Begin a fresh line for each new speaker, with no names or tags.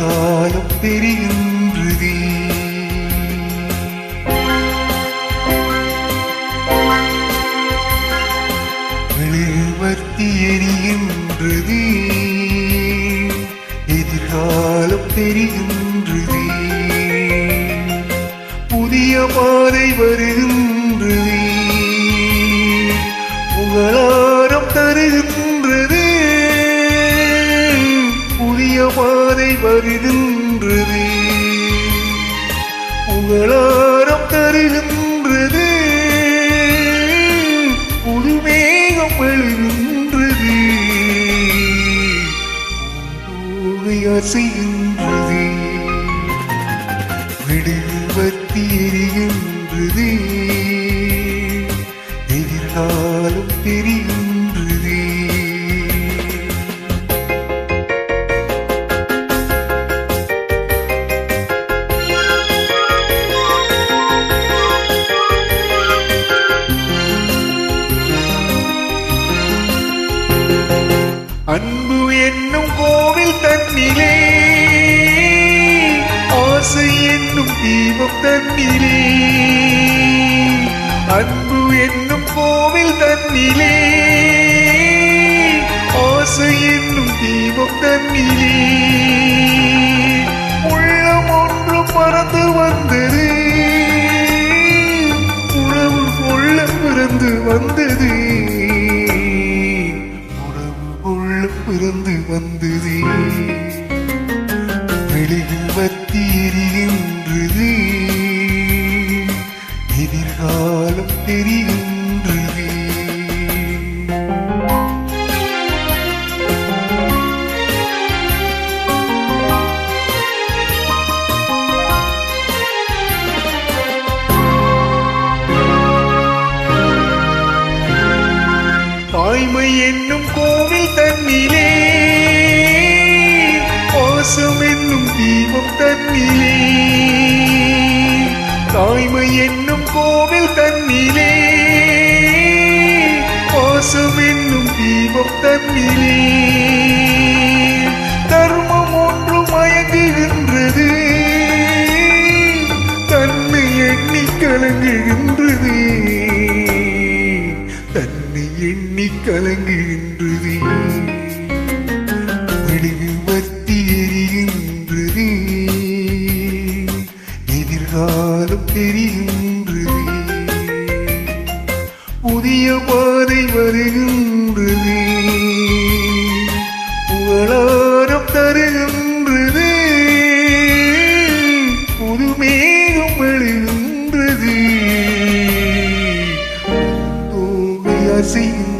காலம் தெரிகின்றதே மெழுகுவர்த்தி எரிகின்றது. எதிர்காலம் தெரிகின்றது. புதிய பாதை வருகின்றது. புகழாரம் தருகின்றது வருகின்றது புகழாரம் தருகின்றது. புதுமேகம் எழுகின்றது பூங்கோவை அசைகின்றது விடுவத்தி எரிகின்றது. எதிர்காலம் தெரியும். அன்பு என்னும் கோவில் தன்னிலே ஆசை என்னும் தீபம் தன்னிலே. அன்பு என்னும் கோவில் தன்னிலே ஆசை என்னும் தீபம் தன்னிலே. உள்ளம் ஒன்று பறந்து வந்தது உணவு கொள்ள பிறந்து வந்தது. வந்தது வெளியில் வத்தி எரிகின்றது. எதிர்காலம் தெரிகின்றது. தாய்மை என்னும் கோவில் தன்னிலே கோவில் தன்னிலே. பாசம் என்னும் தீபம் தன்னிலே. தர்மம் ஒன்று மயங்குகின்றது. தன்னை எண்ணி கலங்குகின்றது. தன்னை எண்ணி கலங்குகின்றது. மெழுகு எரிகின்றது. எதிர்காலம் தெரிகின்றது புதிய பாதை வருகின்றது. புகழாரம் தருகின்றது. புதுமேகம் எழுகின்றது. தோகை அசைகின்றது